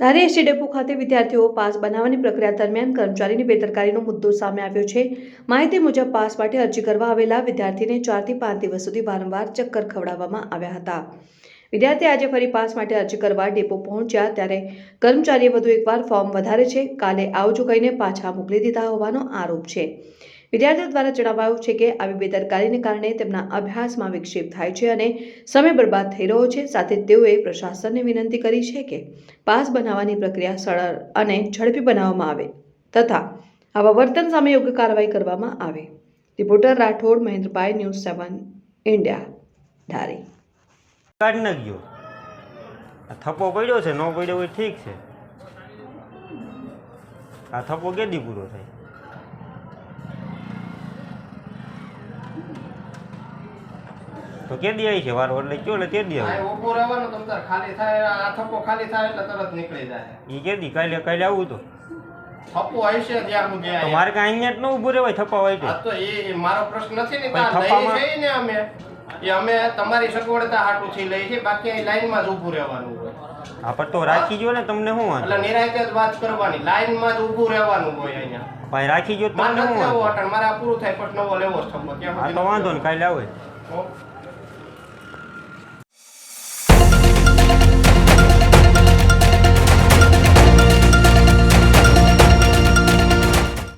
ધારી ST depot ખાતે વિદ્યાર્થીઓ pass બનાવવાની પ્રક્રિયા દરમિયાન કર્મચારીની બેદરકારીનો મુદ્દો સામે આવ્યો છે. માહિતી મુજબ પાસ માટે અરજી કરવા આવેલા વિદ્યાર્થીને ચારથી પાંચ દિવસ સુધી વારંવાર ચક્કર ખવડાવવામાં આવ્યા હતા. વિદ્યાર્થી આજે ફરી પાસ માટે અરજી કરવા ડેપો પહોંચ્યા ત્યારે કર્મચારીએ વધુ એકવાર ફોર્મ વધારે છે. કાલે આવજો કહીને પાછા મોકલી દીધા હોવાનો આરોપ છે. વિદ્યાર્થીઓ દ્વારા જણાવાયું છે કે આવી બેદરકારીને કારણે તેમના અભ્યાસમાં વિક્ષેપ થાય છે અને સમય બરબાદ થઈ રહ્યો છે. સાથે તેઓએ પ્રશાસનને વિનંતી કરી છે કે પાસ બનાવવાની પ્રક્રિયા સરળ અને ઝડપી બનાવવામાં આવે તથા આવા વર્તન સામે યોગ્ય કાર્યવાહી કરવામાં આવે. Reporter Rathod, Mahendrabhai, news seven, India, Dhari. કાઢી નાખજો. ગયો થપ્પો પડ્યો છે, ન પડ્યો હોય ઠીક છે. આ થપ્પો કેદી પૂરો થાય? તો કેદી આવી છે વારો એટલે કયો એટલે તે આ આવે ઊભું રહેવાનું તમ તાર ખાલી થાય આ થપ્પો ખાલી થાય એટલે તરત નીકળી જાય. ઈ કે દી કાલે કાલે આવું તો. થપ્પો હશે ત્યાં. હું ગયા. મારે કાંઈ અહીંયા જ ન ઊભું રહેવાય થપ્પા હોય હા તો તો એ મારો પ્રશ્ન નથી ને તાર લઈએ જઈ ને અમે. એ અમે તમારી સગવડતા હાટું થી લઈએ છીએ બાકી અહીં લાઈનમાં જ ઊભું રહેવાનું હોય. પણ તો રાખી જો ને તમને શું એટલે નિરાંતે જ વાત કરવાની લાઈનમાં જ ઊભું રહેવાનું હોય અહીંયા. ભાઈ રાખી મારે તમને શું મારે પૂરું થાય પણ નવો લેવો જ સુધી તો વાંધો ને કાલે આવે.